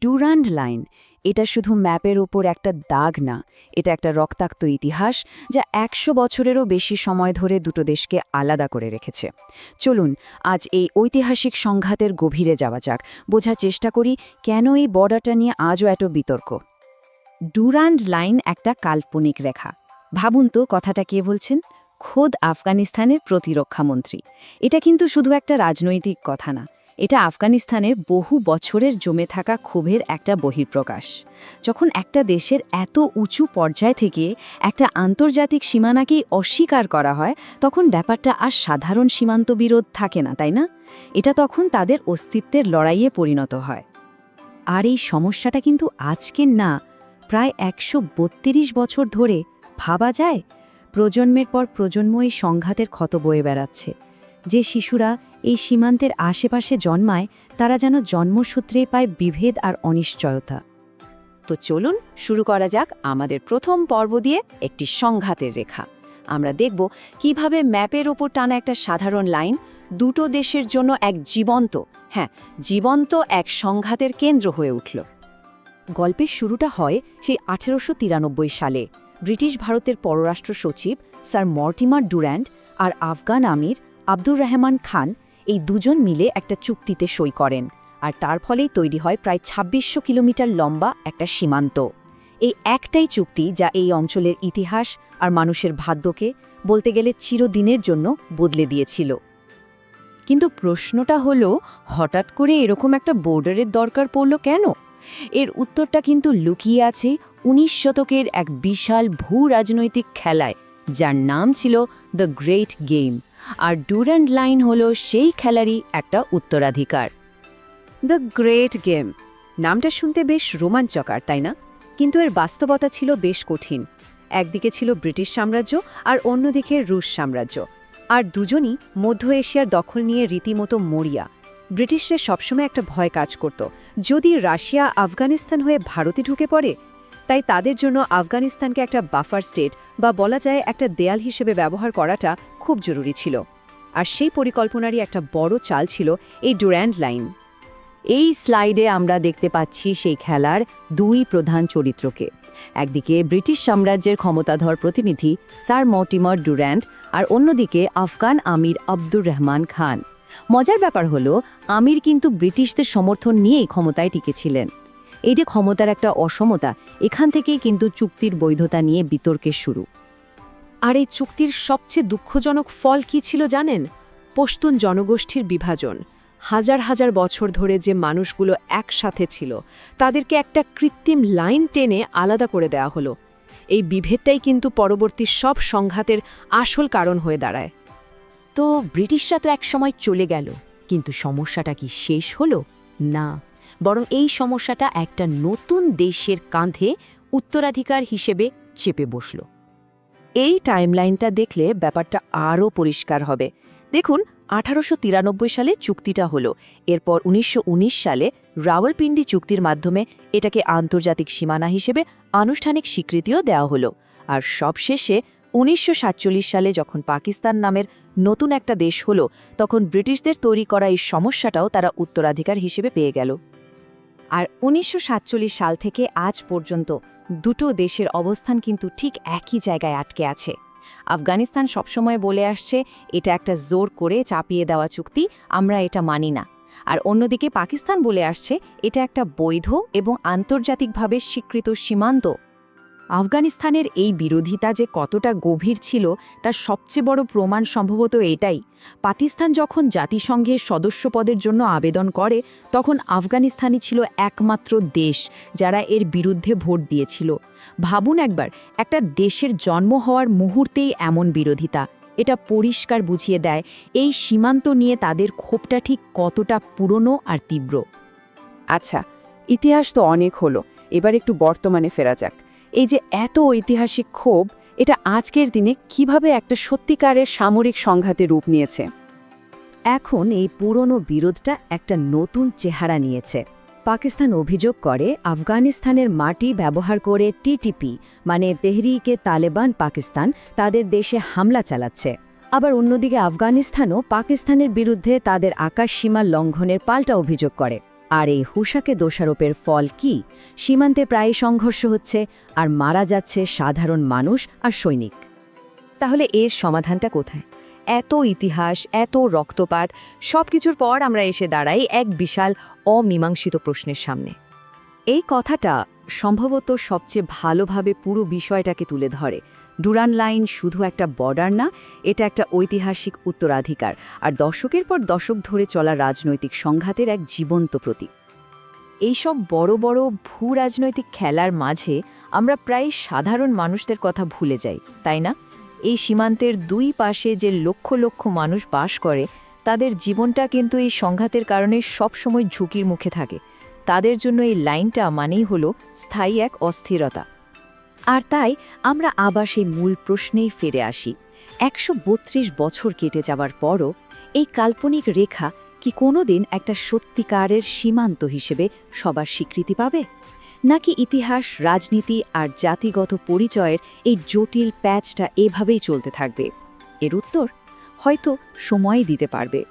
Durand line. এটা শুধু ম্যাপের ওপর একটা দাগ না, এটা একটা রক্তাক্ত ইতিহাস যা একশো বছরেরও বেশি সময় ধরে দুটো দেশকে আলাদা করে রেখেছে। চলুন, আজ এই ঐতিহাসিক সংঘাতের গভীরে যাওয়া যাক। বোঝার চেষ্টা করি, কেন এই বর্ডারটা নিয়ে আজও এত বিতর্ক? ডুরান্ড লাইন একটা কাল্পনিক রেখা। ভাবুন তো, কথাটা কে বলছেন? খোদ আফগানিস্তানের প্রতিরক্ষামন্ত্রী। এটা কিন্তু শুধু একটা রাজনৈতিক কথা না। এটা আফগানিস্তানের বহু বছরের জমে থাকা ক্ষোভের একটা বহির্প্রকাশ যখন একটা দেশের এত উঁচু পর্যায় থেকে একটা আন্তর্জাতিক সীমানাকেই অস্বীকার করা হয়, তখন ব্যাপারটা আর সাধারণ সীমান্ত বিরোধ থাকে না, তাই না? এটা তখন তাদের অস্তিত্বের লড়াইয়ে পরিণত হয়। আর এই সমস্যাটা কিন্তু আজকের না, প্রায় একশো বত্রিশ বছর ধরে ভাবা যায়। প্রজন্মের পর প্রজন্ম এই সংঘাতের ক্ষত বয়ে বেড়াচ্ছে। যে শিশুরা এই সীমান্তের আশেপাশে জন্মায়, তারা যেন জন্মসূত্রেই পায় বিভেদ আর অনিশ্চয়তা। তো চলুন শুরু করা যাক আমাদের প্রথম পর্ব দিয়ে একটি সংঘাতের রেখা। আমরা দেখব কীভাবে ম্যাপের ওপর টানা একটা সাধারণ লাইন দুটো দেশের জন্য এক জীবন্ত হ্যাঁ জীবন্ত এক সংঘাতের কেন্দ্র হয়ে উঠল। গল্পের শুরুটা হয় সেই আঠেরোশো সালে। ব্রিটিশ ভারতের পররাষ্ট্র সচিব স্যার মর্টিমার ডুর্যান্ড আর আফগান আমির আব্দুর রহমান খান এই দুজন মিলে একটা চুক্তিতে সই করেন, আর তার ফলেই তৈরি হয় প্রায় ছাব্বিশশো কিলোমিটার লম্বা একটা সীমান্ত। এই একটাই চুক্তি যা এই অঞ্চলের ইতিহাস আর মানুষের ভাগ্যকে বলতে গেলে চিরদিনের জন্য বদলে দিয়েছিল। কিন্তু প্রশ্নটা হলো, হঠাৎ করে এরকম একটা বোর্ডারের দরকার পড়ল কেন? এর উত্তরটা কিন্তু লুকিয়ে আছে উনিশ শতকের এক বিশাল ভূ রাজনৈতিক খেলায়, যার নাম ছিল দ্য গ্রেট গেম আর ডুরান্ড লাইন হল সেই খেলারই একটা উত্তরাধিকার। The great game. নামটা শুনতে বেশ রোমাঞ্চকর, তাই না? কিন্তু এর বাস্তবতা ছিল বেশ কঠিন। একদিকে ছিল ব্রিটিশ সাম্রাজ্য আর অন্যদিকে রুশ সাম্রাজ্য। আর দুজনই মধ্য এশিয়ার দখল নিয়ে রীতিমতো মরিয়া। ব্রিটিশরা সবসময় একটা ভয় কাজ করত। যদি রাশিয়া আফগানিস্তান হয়ে ভারতে ঢুকে পড়ে তাই তাদের জন্য আফগানিস্তানকে একটা বাফার স্টেট বা বলা যায় একটা দেয়াল হিসেবে ব্যবহার করাটা খুব জরুরি ছিল। আর সেই পরিকল্পনারই একটা বড় চাল ছিল এই ডুর্যান্ড লাইন। এই স্লাইডে আমরা দেখতে পাচ্ছি সেই খেলার দুই প্রধান চরিত্রকে। একদিকে ব্রিটিশ সাম্রাজ্যের ক্ষমতাধর প্রতিনিধি স্যার মর্টিমার ডুর্যান্ড আর অন্যদিকে আফগান আমির আব্দুর রহমান খান। মজার ব্যাপার হলো, আমির কিন্তু ব্রিটিশদের সমর্থন নিয়েই ক্ষমতায় টিকেছিলেন। এই যে ক্ষমতার একটা অসমতা, এখান থেকেই কিন্তু চুক্তির বৈধতা নিয়ে বিতর্কের শুরু। আর এই চুক্তির সবচেয়ে দুঃখজনক ফল কি ছিল জানেন? পশতুন জনগোষ্ঠীর বিভাজন। হাজার হাজার বছর ধরে যে মানুষগুলো একসাথে ছিল, তাদেরকে একটা কৃত্রিম লাইন টেনে আলাদা করে দেওয়া হলো। এই বিভেদটাই কিন্তু পরবর্তী সব সংঘাতের আসল কারণ হয়ে দাঁড়ায়। তো ব্রিটিশরা তো এক সময় চলে গেল, কিন্তু সমস্যাটা কি শেষ হলো? না। বরং এই সমস্যাটা একটা নতুন দেশের কাঁধে উত্তরাধিকার হিসেবে চেপে বসল। এই টাইমলাইনটা দেখলে ব্যাপারটা আরও পরিষ্কার হবে। দেখুন, আঠারোশো তিরানব্বই সালে চুক্তিটা হলো, এরপর উনিশশো উনিশ সালে রাওয়ালপিন্ডি চুক্তির মাধ্যমে এটাকে আন্তর্জাতিক সীমানা হিসেবে আনুষ্ঠানিক স্বীকৃতিও দেওয়া হলো। আর সবশেষে উনিশশো সাতচল্লিশ সালে যখন পাকিস্তান নামের নতুন একটা দেশ হলো, তখন ব্রিটিশদের তৈরি করা এই সমস্যাটাও তারা উত্তরাধিকার হিসেবে পেয়ে গেল। আর উনিশশো সাতচল্লিশ সাল থেকে আজ পর্যন্ত দুটো দেশের অবস্থান কিন্তু ঠিক একই জায়গায় আটকে আছে। আফগানিস্তান সবসময় বলে আসছে, এটা একটা জোর করে চাপিয়ে দেওয়া চুক্তি, আমরা এটা মানি না। আর অন্যদিকে পাকিস্তান বলে আসছে, এটা একটা বৈধ এবং আন্তর্জাতিকভাবে স্বীকৃত সীমান্ত। আফগানিস্তানের এই বিরোধিতা যে কতটা গভীর ছিল, তার সবচেয়ে বড় প্রমাণ সম্ভবত এটাই। পাকিস্তান যখন জাতিসংঘের সদস্যপদের জন্য আবেদন করে, তখন আফগানিস্তানই ছিল একমাত্র দেশ যারা এর বিরুদ্ধে ভোট দিয়েছিল। ভাবুন একবার, একটা দেশের জন্ম হওয়ার মুহূর্তেই এমন বিরোধিতা। এটা পরিষ্কার বুঝিয়ে দেয়, এই সীমান্ত নিয়ে তাদের ক্ষোভটা ঠিক কতটা পুরনো আর তীব্র। আচ্ছা ইতিহাস তো অনেক হলো, এবার একটু বর্তমানে ফেরা যাক। এই যে এত ঐতিহাসিক ক্ষোভ, এটা আজকের দিনে কীভাবে একটা সত্যিকারের সামরিক সংঘাতে রূপ নিয়েছে? এখন এই পুরনো বিরোধটা একটা নতুন চেহারা নিয়েছে। পাকিস্তান অভিযোগ করে আফগানিস্তানের মাটি ব্যবহার করে টিটিপি মানে তেহরিকে তালেবান পাকিস্তান, তাদের দেশে হামলা চালাচ্ছে। আবার অন্যদিকে আফগানিস্তানও পাকিস্তানের বিরুদ্ধে তাদের আকাশসীমা লঙ্ঘনের পাল্টা অভিযোগ করে। আর এই হুসাকে দোষারোপের ফল কি? সীমান্তে প্রায় সংঘর্ষ হচ্ছে আর মারা যাচ্ছে সাধারণ মানুষ আর সৈনিক। তাহলে এর সমাধানটা কোথায়? এত ইতিহাস, এত রক্তপাত, সবকিছুর পর আমরা এসে দাঁড়াই এক বিশাল অমীমাংসিত প্রশ্নের সামনে। এই কথাটা সম্ভবত সবচেয়ে ভালোভাবে পুরো বিষয়টাকে তুলে ধরে। ডুরান লাইন শুধু একটা বর্ডার না, এটা একটা ঐতিহাসিক উত্তরাধিকার। আর দশকের পর দশক ধরে চলা রাজনৈতিক সংঘাতের এক জীবন্ত প্রতীক। এইসব বড় বড় ভূ রাজনৈতিক খেলার মাঝে আমরা প্রায় সাধারণ মানুষদের কথা ভুলে যাই, তাই না? এই সীমান্তের দুই পাশে যে লক্ষ লক্ষ মানুষ বাস করে, তাদের জীবনটা কিন্তু এই সংঘাতের কারণে সবসময় ঝুঁকির মুখে থাকে। তাদের জন্য এই লাইনটা মানেই হলো স্থায়ী এক অস্থিরতা। আর তাই আমরা আবার সেই মূল প্রশ্নেই ফিরে আসি। একশো বত্রিশ বছর কেটে যাওয়ার পরও এই কাল্পনিক রেখা কি কোনোদিন একটা সত্যিকারের সীমান্ত হিসেবে সবার স্বীকৃতি পাবে? নাকি ইতিহাস, রাজনীতি আর জাতিগত পরিচয়ের এই জটিল প্যাচটা এভাবেই চলতে থাকবে? এর উত্তর হয়তো সময় দিতে পারবে।